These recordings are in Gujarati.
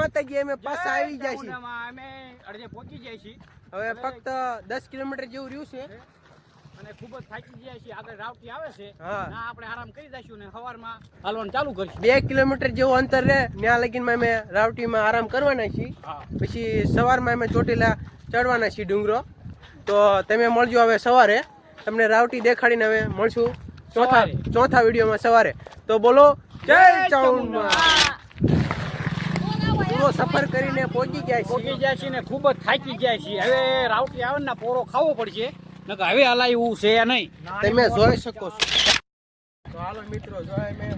માતાજી અમે પાછા આવી જાય છે અમે અડધે પહોંચી જાય છે હવે ફક્ત દસ કિલોમીટર જેવું રહ્યું છે. અને ખૂબ જ થાકી ગયા છીએ. આગળ રાવટી આવે છે. ના આપણે આરામ કરી દઈશું ને સવારમાં હાલવાનું ચાલુ કરીશું. બે કિલોમીટર જેવું અંતર રહે ત્યાં લગીનમાં અમે રાવટીમાં આરામ કરવાના છીએ. પછી સવારમાં અમે ચોટીલા ચડવાના છીએ ડુંગરો. તો તમે મળજો હવે સવારે. તમને રાવટી દેખાડીને હવે મળશું. ચોથા ચોથા વિડીયોમાં સવારે. તો બોલો જય ચાઉંડમાં પૂરો સફર કરીને પહોંચી ગયા પહોંચી જાય ગયા છીએ ને ખૂબ જ થાકી ગયા છે. હવે રાવટી આવે ને પોરો ખાવો પડશે. નકર હવે હલાય એવું છે નહીં. તમે જોઈ શકો છો. તો હાલો મિત્રો જો અમે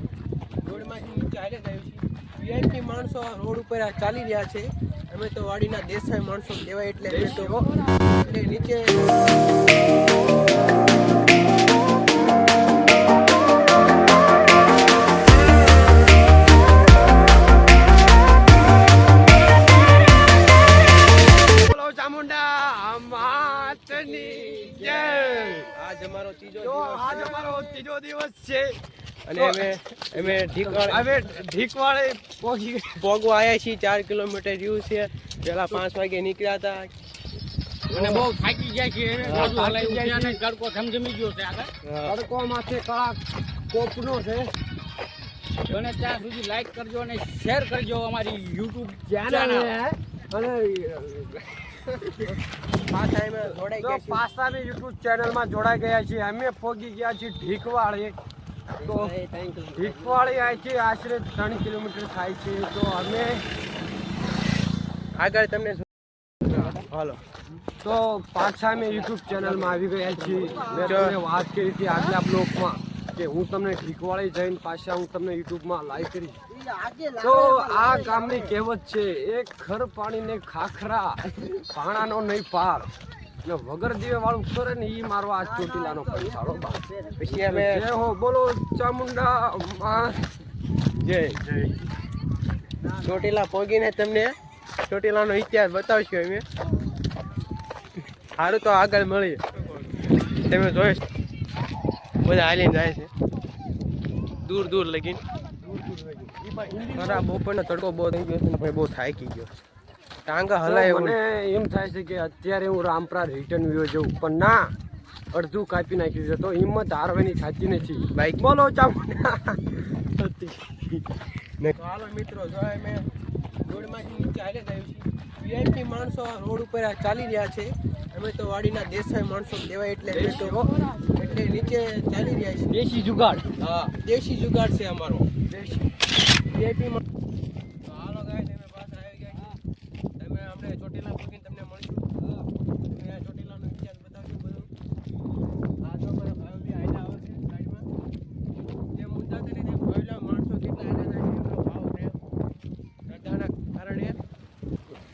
રોડમાંથી નીચે હાલે ગયું છે. વીઆઈપી માણસો રોડ ઉપર આ ચાલી રહ્યા છે. અમે તો વાડીના દેસાઈ માણસો કહેવાય એટલે એટલે નીચે અમારો ત્રીજો આજ છે. અમારો ત્રીજો દિવસ છે. અને અમે અમે ઢીકવાળ અમે ઢીકવાળે પહોંચી ભોગવા આવ્યા છીએ ચાર કિલોમીટર જેવું છે. પેલા પાંચ વાગે નીકળ્યા હતા. અને બહુ થાકી ગયા છીએ. હલાઈ ગયા ગયા ને છે આગળ. હા. તડકો માથે કળા કોપનો છે. અને ત્યાં સુધી લાઈક કરજો અને શેર કરજો અમારી યુટ્યુબ ચેનલ અને બી યુટ્યુબ ચેનલમાં જોડાઈ ગયા છીએ. અમે પહોંચી ગયા છીએ ઢીકવાળી. તો ઢીકવાળી અહીંથી આશરે ત્રણ કિલોમીટર થાય છે. તો અમે આગળ તમને હાલો. તો પાછા અમે યુટ્યુબ ચેનલમાં આવી ગયા છીએ. મેં વાત કરી હતી આગલા બ્લોગમાં. કે હું તમને ઢીકવાળી જઈને પાછા હું તમને યુટ્યુબમાં લાઈવ કરીશ. તો આ ગામની કહેવત છે એક ખર પાણીને ખાખરા પાણાનો નહીં પાર. ને વગર દીવે વાળું કરે ને એ મારો આ ચોટીલાનો પૈસાળો બા. પછી અમે જય હો બોલો ચામુંડા માં જય ચોટીલા પહોંચીને તમને ચોટીલાનો ઇતિહાસ બતાવશું અમે. સારું તો આગળ મળીએ. તમે જોઈશ બધા હાલીને જાય છે. દૂર દૂર લગીને. ખરા બપોરનો તડકો બહુ થઈ ગયો છે ભાઈ બહુ થાકી ગયો ટાંગા હલાય મને એમ થાય છે કે અત્યારે હું રામપરા રિટર્ન વ્યૂ જઉં પણ ના અડધું કાપી નાખ્યું છે તો હિંમત હારવાની થતી નથી. બાઈક. બોલો ચામુંડા હાલો મિત્રો જો અમે રોડમાંથી નીચે હાલે છે. વીઆઈપી માણસો રોડ ઉપર આ ચાલી રહ્યા છે. અમે તો વાડીના દેસાઈ માણસો કહેવાય એટલે તો એટલે નીચે ચાલી રહ્યા છે. દેશી જુગાડ. હા દેશી જુગાડ છે અમારો. દેશી. માં તો હાલો અમે પાછા આવી ગયા તમે આપણે ચોટીલા પૂગીને તમને મળશું. તમે ચોટીલાનો ઇતિહાસ બતાવશું બધું. આ તો મારા ભાઈઓ બી આવે છે સાઈડમાં. જે મુદ્દા છે તે પહેલા માણસો કેટલા છે ભાવ પ્રેમ શ્રદ્ધાના કારણે.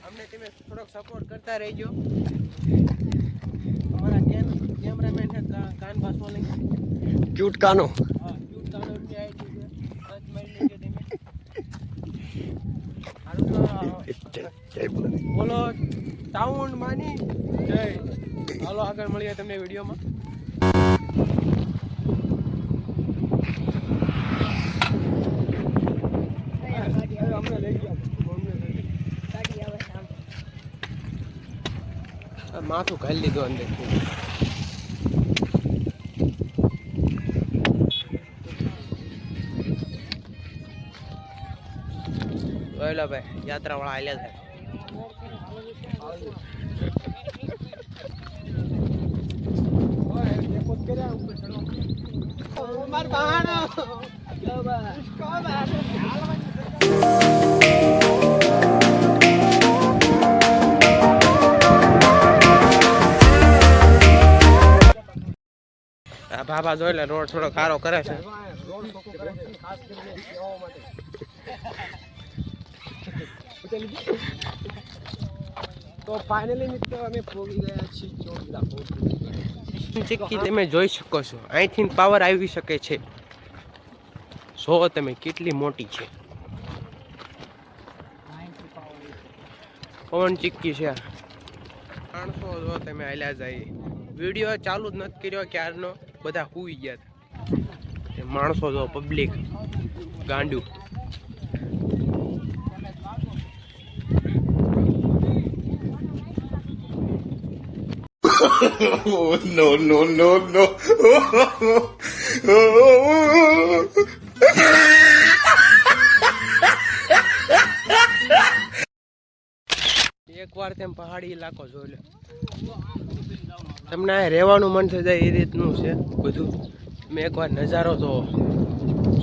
અમને તમે થોડોક સપોર્ટ કરતા રહેજો. કેમ કેમેરામેન છે કા- કાન ક્યુટ કાનો. હા ક્યુટ કાનો બી આવી ગયું છે સર્ચ મારી લેજો તમે તો બોલો ટાઉન માની? જય. હાલો આગળ મળીએ તમને વિડીયોમાં. આ માથું ખાઈ લીધું અંદર ઓલા ભાઈ યાત્રા વાળા આવેલા છે બાબા જોઈ લે રોડ થોડો કરે કરે છે. કરીને તો ફાઇનલી મિત્રો અમે પહોંચી ગયા છીએ ચોટીલા પહોંચી. તમે જોઈ શકો છો, અહીંથી પાવર આવી શકે છે. જો તમે કેટલી મોટી છે. પવન ચીક્કી છે માણસો જો તમે હાલ્યા જાય. વીડિયો ચાલુ જ નથી કર્યો ક્યારનો, બધા હુઈ ગયા માણસો જો પબ્લિક ગાંડું Oh, no, no, no, no. એકવાર તેમ પહાડી ઇલાકો જોઈ લે. તમને રહેવાનું મન થઈ જાય એ રીતનું છે બધું. મેં એકવાર નજારો તો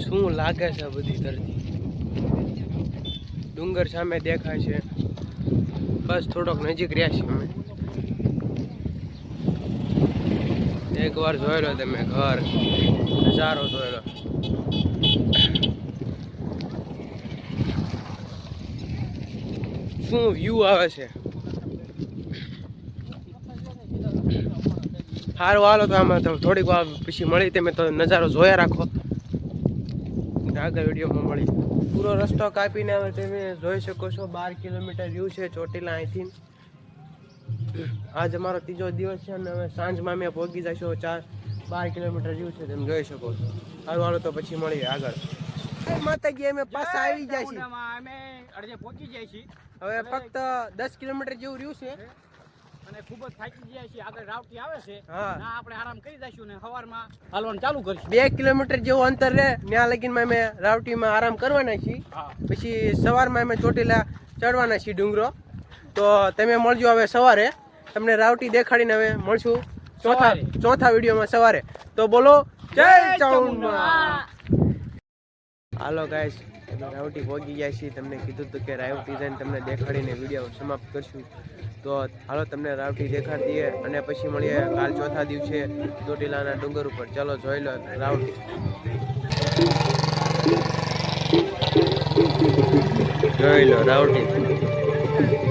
શું લાગે છે બધી ધરતી? ડુંગર સામે દેખાય છે. બસ થોડોક નજીક રહ્યા છીએ અમે. એકવાર જોઈ લો તમે ઘર. નજારો જોઈ લો. શું વ્યૂ આવે છે? સારું, હાલો તો આમાં થોડીક વાર પછી મળી તમે તો નજારો જોયા રાખો. આગળ વિડીયોમાં મળી. પૂરો રસ્તો કાપીને તમે જોઈ શકો છો બાર કિલોમીટર વ્યૂ છે ચોટીલા અહીંથી. આજ અમારો ત્રીજો દિવસ છે અને હવે સાંજમાં અમે પહોંચી જઈશું. ચાર બાર કિલોમીટર જેવું છે તમે જોઈ શકો છો. સારું હાલો તો પછી મળીએ આગળ. માતાજી અમે પાછા આવી જાય છે અમે અડધે પહોંચી જાય છીએ. હવે ફક્ત દસ કિલોમીટર જેવું રહ્યું છે. અને ખૂબ જ થાકી ગયા છીએ. આગળ રાવટી આવે છે. હા. આપણે આરામ કરી દઈશું ને સવારમાં હાલવાનું ચાલુ કરીશું. બે કિલોમીટર જેવું અંતર રહે ત્યાં લગીને અમે રાવટીમાં આરામ કરવાના છીએ. પછી સવારમાં અમે ચોટીલા ચડવાના છીએ ડુંગરો. તો તમે મળજો હવે સવારે. તમને રાવટી દેખાડીને હવે મળશું ચોથા ચોથા વિડીયોમાં સવારે. તો બોલો જય ચામુંડા હાલો ગાઈસ રાવટી પહોંચી ગયા છીએ. તમને કીધું હતું કે રાવટી જઈને તમને દેખાડીને વીડિયો સમાપ્ત કરશું. તો હાલો તમને રાવટી દેખાડી દઈએ અને પછી મળીએ કાલ ચોથા દિવસે ચોટીલાના ડુંગર ઉપર. ચાલો જોઈ લો રાવટી. જોઈ લો રાવટી.